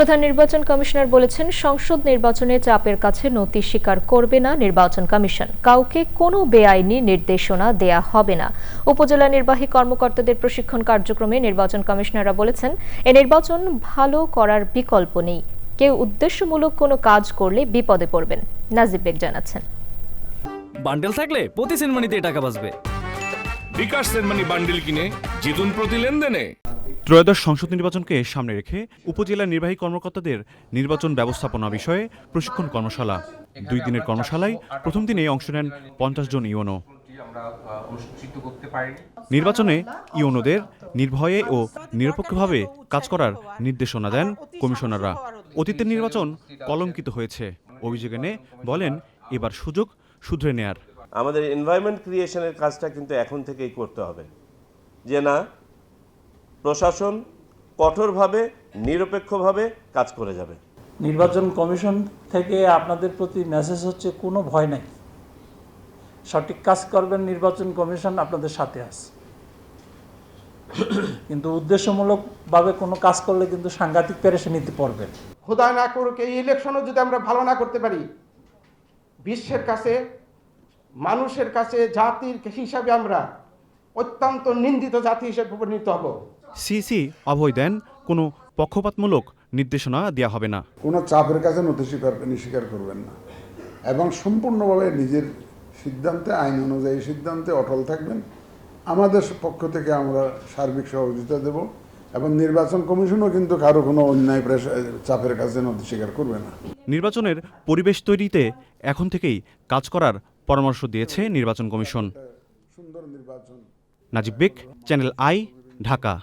প্রধান নির্বাচন কমিশনার বলেছেন সংসদ নির্বাচনে চাপের কাছে নতি স্বীকার করবে না নির্বাচন কমিশন। কাউকে কোনো বেআইনি নির্দেশনা দেয়া হবে না। উপজেলা নির্বাহী কর্মকর্তাদের প্রশিক্ষণ কার্যক্রমে নির্বাচন কমিশনাররা বলেছেন এ নির্বাচন ভালো করার বিকল্প নেই। কেউ উদ্দেশ্যমূলক কোনো কাজ করলে বিপদে পড়বেন। নাজিব বেগ জানাচ্ছেন। বান্ডেল থাকলে প্রতি সেনমানিতে টাকা বাঁচবে। বিকাশ সেনমানি বান্ডিল কিনে জিতুন প্রতি লেনদেনে। ত্রয়োদশ সংসদ নির্বাচনকে সামনে রেখে উপজেলা নির্বাহী কর্মকর্তাদের নির্বাচন ব্যবস্থাপনা বিষয়ে প্রশিক্ষণ কর্মশালা। দুই দিনের কর্মশালায় প্রথম দিনে অংশ নেন পঞ্চাশ জন ইউনো নির্বাচনে ইউনোদের নির্ভয়ে ও নিরপেক্ষভাবে কাজ করার নির্দেশনা দেন কমিশনাররা। অতীতের নির্বাচন কলঙ্কিত হয়েছে। অভিযোগ এনে বলেন, এবার সুযোগ শুধরে নেয়ার। আমাদের এনভায়রনমেন্ট ক্রিয়েশনের কাজটা কিন্তু এখন থেকেই করতে হবে। যে না প্রশাসন কঠোরভাবে নিরপেক্ষভাবে কাজ করে যাবে। নির্বাচন কমিশন থেকে আপনাদের প্রতি মেসেজ হচ্ছে কোনো ভয় নাই। সঠিক কাজ করবেন নির্বাচন কমিশন আপনাদের সাথে আছে। কিন্তু উদ্দেশ্যমূলকভাবে কোনো কাজ করলে কিন্তু সাংঘাতিক পেরেশানিতে পড়বেন। খোদা না করুক এই ইলেকশনও যদি আমরা ভালো না করতে পারি বিশ্বের কাছে মানুষের কাছে জাতির হিসাবে আমরা অত্যন্ত নিন্দিত জাতি হিসেবে পরিণত হব। সিসি অভয় দেন কোনো পক্ষপাতমূলক নির্দেশনা দেওয়া হবে না। কোনো চাপের কাছে নথি স্বীকার স্বীকার করবেন না। এবং সম্পূর্ণভাবে নিজের সিদ্ধান্তে আইন অনুযায়ী সিদ্ধান্তে অটল থাকবেন। আমাদের পক্ষ থেকে আমরা সার্বিক সহযোগিতা দেব এবং নির্বাচন কমিশনও কিন্তু কারও কোনো অন্যায় চাপের কাছে নথি স্বীকার করবে না। নির্বাচনের পরিবেশ তৈরিতে এখন থেকেই কাজ করার পরামর্শ দিয়েছে নির্বাচন কমিশন। সুন্দর নির্বাচন। Najib Baig Channel I Dhaka.